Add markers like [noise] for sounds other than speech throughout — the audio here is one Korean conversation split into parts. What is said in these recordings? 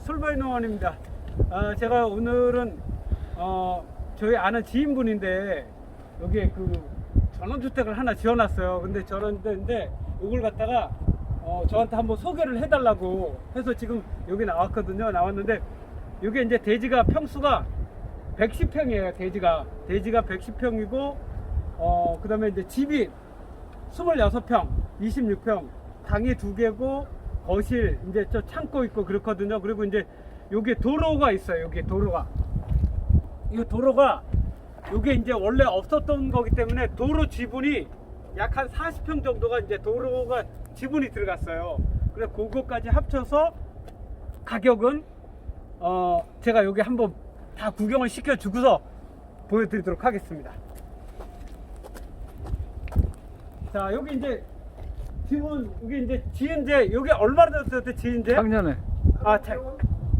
안녕하십니까 솔바이 농원입니다. 아, 제가 오늘은 어, 저희 아는 지인분인데 여기에 그 전원주택을 하나 지어놨어요. 근데 전원주택인데 이걸 갖다가 어, 저한테 한번 소개를 해달라고 해서 지금 여기 나왔거든요. 나왔는데 이게 이제 대지가 평수가 110평이에요. 대지가 대지가 110평이고 어, 그다음에 이제 집이 26평, 26평, 방이 두 개고 거실 이제 저 창고 있고 그렇거든요. 그리고 이제 여기 도로가 있어요. 여기 도로가. 이 도로가 이게 이제 원래 없었던 거기 때문에 도로 지분이 약 한 40평 정도가 이제 도로가 지분이 들어갔어요. 그래 그거까지 합쳐서 가격은 어 제가 여기 한번 다 구경을 시켜 주고서 보여드리도록 하겠습니다. 자 여기 이제 지금 여기 이제 지은제 여기 얼마나 됐어요 지은제? 작년에 아, 자,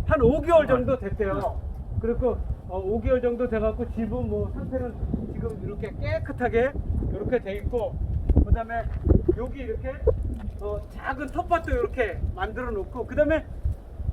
한 5개월 정도 됐대요. 그리고 어, 5개월 정도 돼갖고 집은 뭐 상태는 지금 이렇게 깨끗하게 이렇게 돼 있고, 그다음에 여기 이렇게 어, 작은 텃밭도 이렇게 만들어 놓고, 그다음에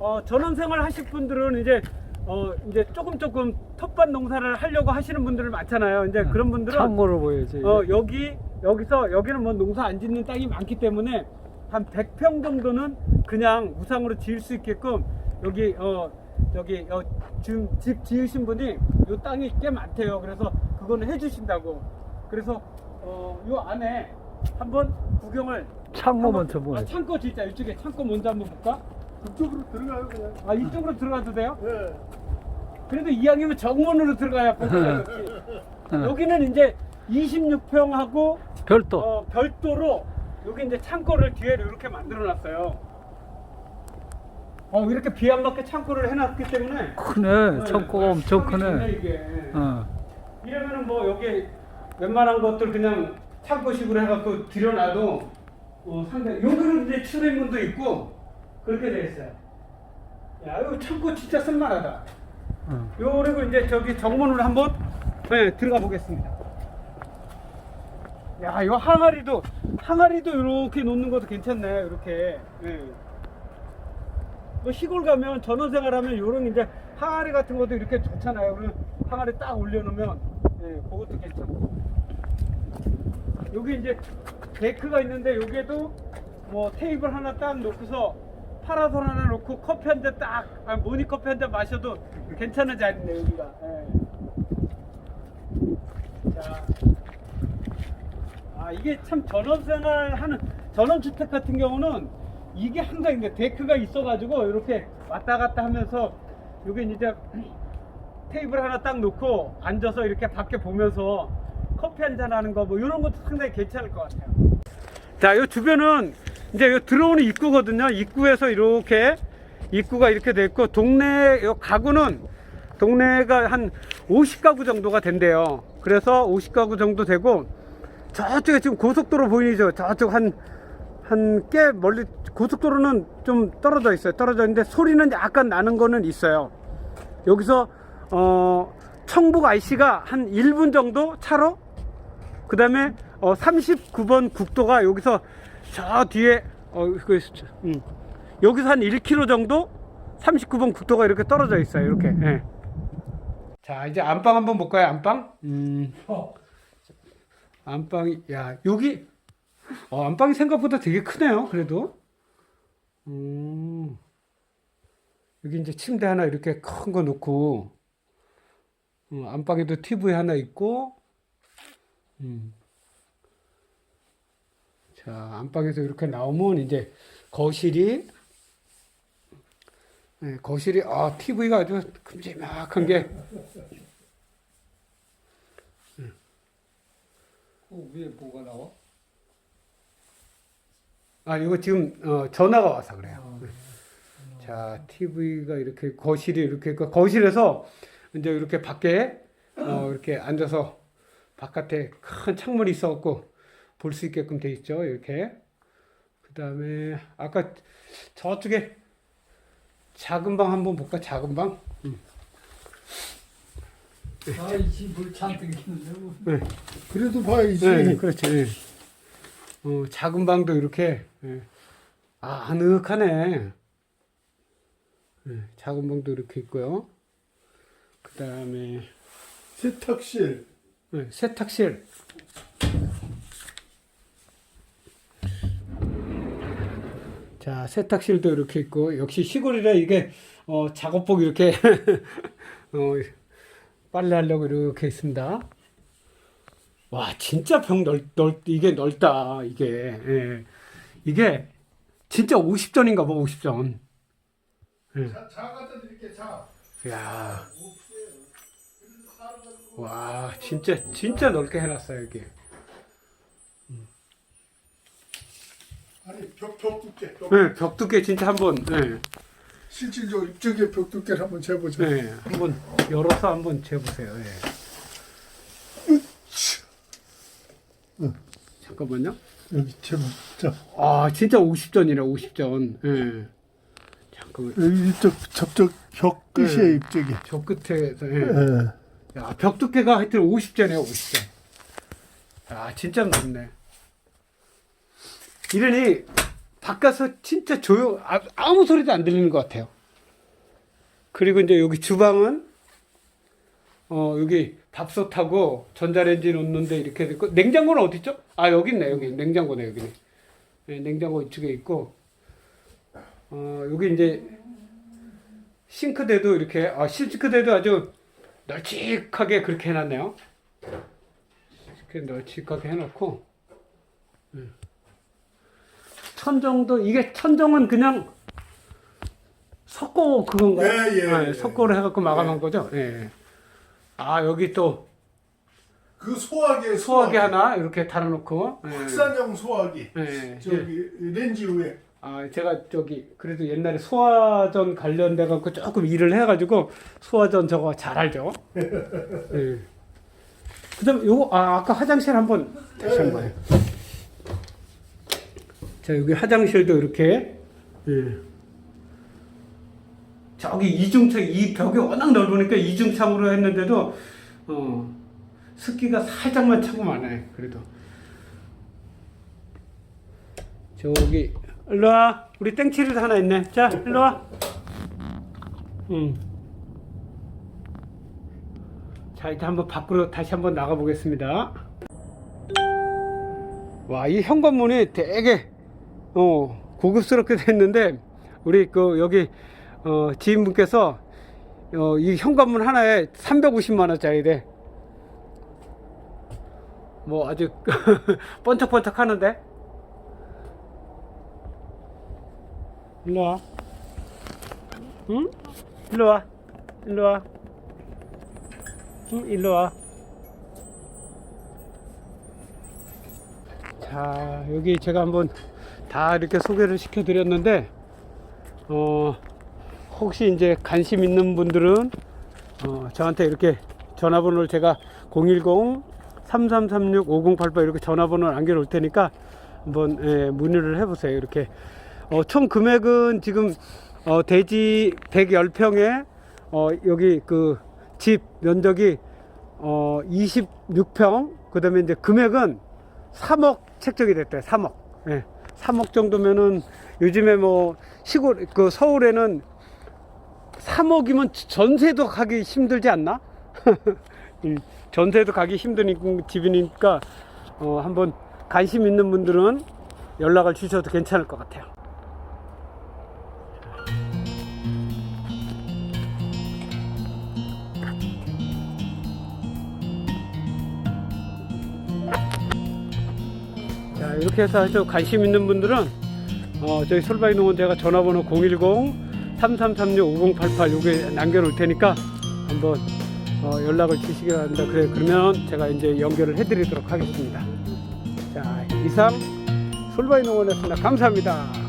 어, 전원생활 하실 분들은 이제 어, 이제 조금 조금 텃밭 농사를 하려고 하시는 분들 많잖아요. 이제 그런 분들은 창고로 보여지. 어, 여기, 여기서, 여기는 뭐 농사 안 짓는 땅이 많기 때문에 한 100평 정도는 그냥 우상으로 지을 수 있게끔 여기, 어, 저기, 어, 지금 집 지으신 분이 요 땅이 꽤 많대요. 그래서 그거는 해주신다고. 그래서, 어, 요 안에 한번 구경을. 창고 먼저 아, 보여지. 창고 진짜 이쪽에 창고 먼저 한번 볼까? 그쪽으로 들어가요 그냥. 아, 이쪽으로 들어가도 돼요? 예. 그래도 이왕이면 정문으로 들어가야 볼까요? 응. [laughs] 여기는 이제 26평하고 별도. 어, 별도로 여기 이제 창고를 뒤에 이렇게 만들어 놨어요. 어, 이렇게 비 안 맞게 창고를 해놨기 때문에 크네. 창고가 네, 엄청 창이 좋네, 크네. 이게. 어. 이러면은 뭐 여기 웬만한 것들 그냥 창고식으로 해갖고 들여놔도 어, 상당히 여기는 이제 출입문도 있고 그렇게 돼 있어요. 야, 이거 창고 진짜 쓸만하다. 어. 요 그리고 이제 저기 정문으로 한번 네, 들어가 보겠습니다. 야, 이거 항아리도 항아리도 이렇게 놓는 것도 괜찮네. 이렇게. 예. 뭐 시골 가면 전원생활하면 이런 이제 항아리 같은 것도 이렇게 좋잖아요. 그러면 항아리 딱 올려놓으면 예, 그것도 괜찮고. 여기 이제 데크가 있는데 여기에도 뭐 테이블 하나 딱 놓고서 파라솔 하나 놓고 커피 한 잔 딱, 아, 모니 커피 한 잔 마셔도 괜찮은 자리네 여기가. 예. 자, 아 이게 참 전원생활 하는 전원주택 같은 경우는 이게 항상 이게 데크가 있어가지고 이렇게 왔다 갔다 하면서 여기 이제 테이블 하나 딱 놓고 앉아서 이렇게 밖에 보면서 커피 한잔 하는 거 뭐 이런 것도 상당히 괜찮을 것 같아요. 자, 이 주변은 이제 요 들어오는 입구거든요. 입구에서 이렇게 입구가 이렇게 돼 있고 동네 요 가구는 동네가 한 50가구 정도가 된대요. 그래서 50가구 정도 되고 저쪽에 지금 고속도로 보이죠? 저쪽 한 한 꽤 멀리 고속도로는 좀 떨어져 있어요. 떨어져 있는데 소리는 약간 나는 거는 있어요. 여기서 어 청북 IC가 한 1분 정도 차로 그 다음에 어 39번 국도가 여기서 저 뒤에 어 그, 음, 여기서 한 1km 정도 39번 국도가 이렇게 떨어져 있어요. 이렇게. 예. 자 이제 안방 한번 볼까요? 안방. 음. 안방이 야 여기 어, 안방이 생각보다 되게 크네요. 그래도. 음. 여기 이제 침대 하나 이렇게 큰 거 놓고 어, 안방에도 TV 하나 있고 음. 자 안방에서 이렇게 나오면 이제 거실이 네, 거실이 아 TV가 아주 큼지막한 게 그 위에 뭐가 나와? 아, 이거 지금 어, 전화가 와서 그래요. 네. 자, TV가 이렇게 거실이 이렇게 있고 거실에서 이제 이렇게 밖에 어, [clears throat] 이렇게 앉아서 바깥에 큰 창문이 있어갖고 볼 수 있게끔 돼 있죠. 이렇게. 그 다음에 아까 저쪽에 작은 방 한번 볼까? 작은 방. 아이씨 물 잔뜩 있는데 뭐. 네. 그래도 봐야지. 네, 그렇지. 예. 어, 작은 방도 이렇게 예. 아 아늑하네. 네, 작은 방도 이렇게 있고요. 그 다음에 세탁실. 네, 세탁실. 자, 세탁실도 이렇게 있고, 역시 시골이라 이게, 어, 작업복 이렇게, [laughs] 어, 빨래 하려고 이렇게 있습니다. 와, 진짜 병 넓, 넓, 이게 넓다, 이게. 예. 이게, 진짜 50전인가 봐, 50전. 예. 자, 자 갖다 드릴게, 자. 야 와, 진짜, 진짜 넓게 해놨어요, 여기. 아니, 벽, 벽 두께. 벽. 네, 벽 두께 진짜 한번, 네, 실질적으로 이쪽에 벽 두께를 한번 재보자. 네, 한번 열어서 한번 재보세요. 예. 잠깐만요. 여기 재보 자. 아, 진짜 50전이네, 50전. 예. 잠깐만. 여기 이쪽 저쪽 벽 끝이에요, 네. 이쪽이. 저 끝에서, 예. 예. 야, 벽 두께가 하여튼 50전이에요, 50전. 아, 진짜 넓네. 이러니, 바깥에서 진짜 조용, 아, 아무 소리도 안 들리는 것 같아요. 그리고 이제 여기 주방은, 어, 여기 밥솥하고 전자레인지 놓는데 이렇게 있고, 냉장고는 어디 있죠? 아, 여기 있네, 여기. 냉장고네, 여기. 네, 냉장고 이쪽에 있고, 어, 여기 이제, 싱크대도 이렇게, 아, 싱크대도 아주 널찍하게 그렇게 해놨네요. 이렇게 널찍하게 해놓고 음. 천정도 이게 천정은 그냥 석고 그건가요? 예, 예, 네, 예. 석고로 해갖고 마감한 거죠. 예. 아 여기 또 그 소화기, 소화기 하나 이렇게 달아놓고. 예. 확산형 소화기. 예. 예. 저기 렌지 위에. 아 제가 저기 그래도 옛날에 소화전 관련돼 갖고 조금 일을 해가지고 소화전 저거 잘 알죠. [laughs] 예. 그다음 요거 아 아까 화장실 한번 다시 한번 해요. 자 여기 화장실도 이렇게 예. 저기 이중창 이 벽이 워낙 넓으니까 이중창으로 했는데도 어 습기가 살짝만 차고 많아요. 그래도 저기 일로 와 우리 땡치리도 하나 있네. 자 일로 와. 음. 자 이제 한번 밖으로 다시 한번 나가 보겠습니다. 와 이 현관문이 되게 어 고급스럽게 됐는데 우리 그 여기 어 지인분께서 어 이 현관문 하나에 350만 원짜리래. 뭐 아주 [laughs] 번쩍번쩍 하는데. 일로 와. 응? 일로 와. 일로 와. 응, 일로 와. 자, 여기 제가 한번 다 이렇게 소개를 시켜드렸는데, 어, 혹시 이제 관심 있는 분들은, 어, 저한테 이렇게 전화번호를 제가 010-3336-5088 이렇게 전화번호를 남겨놓을 테니까 한번 예, 문의를 해보세요. 이렇게. 어, 총 금액은 지금 어, 대지 110평에 어, 여기 그 집 면적이 어, 26평 그다음에 이제 금액은 3억 책정이 됐대요. 3억. 예. 3억 정도면은 요즘에 뭐 시골 그 서울에는 3억이면 전세도 가기 힘들지 않나? [laughs] 음, 전세도 가기 힘든 집이니까 어, 한번 관심 있는 분들은 연락을 주셔도 괜찮을 것 같아요. 이렇게 해서 아주 관심 있는 분들은 어, 저희 솔바이 농원 제가 전화번호 010 3336 5088 여기 남겨놓을 테니까 한번 어, 연락을 주시기 바랍니다. 그래 그러면 제가 이제 연결을 해드리도록 하겠습니다. 자 이상 솔바이 농원이었습니다. 감사합니다.